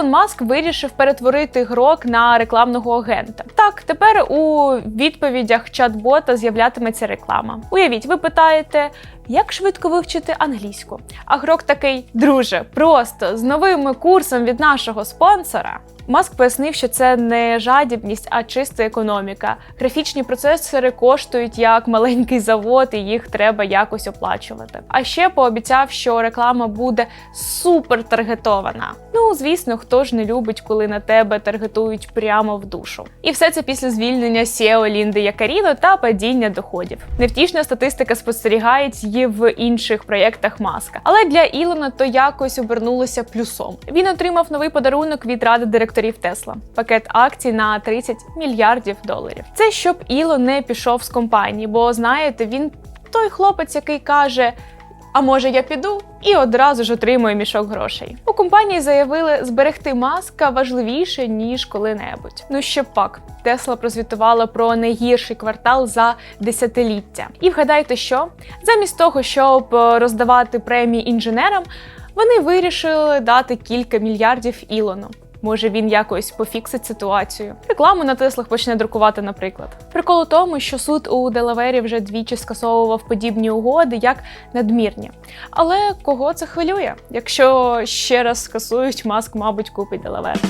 Ілон Маск вирішив перетворити грок на рекламного агента. Так, тепер у відповідях чат-бота з'являтиметься реклама. Уявіть, ви питаєте. Як швидко вивчити англійську? А грок такий, друже, просто з новим курсом від нашого спонсора. Маск пояснив, що це не жадібність, а чиста економіка. Графічні процесори коштують як маленький завод, і їх треба якось оплачувати. А ще пообіцяв, що реклама буде супер таргетована. Ну, звісно, хто ж не любить, коли на тебе таргетують прямо в душу. І все це після звільнення SEO Лінди Якаріно та падіння доходів. Невтішна статистика спостерігається і в інших проєктах Маска. Але для Ілона то якось обернулося плюсом. Він отримав новий подарунок від ради директорів Тесла пакет акцій на 30 мільярдів доларів. Це щоб Ілон не пішов з компанії, бо знаєте, він той хлопець, який каже. А може я піду і одразу ж отримую мішок грошей. У компанії заявили, зберегти маска важливіше ніж коли-небудь. Ну ще пак, Тесла прозвітувала про найгірший квартал за десятиліття. І вгадайте, що замість того, щоб е, роздавати премії інженерам, вони вирішили дати кілька мільярдів Ілону. Може він якось пофіксить ситуацію. Рекламу на Теслах почне друкувати, наприклад. Прикол у тому, що суд у Делавері вже двічі скасовував подібні угоди як надмірні. Але кого це хвилює? Якщо ще раз скасують, маск, мабуть, купить Делавер.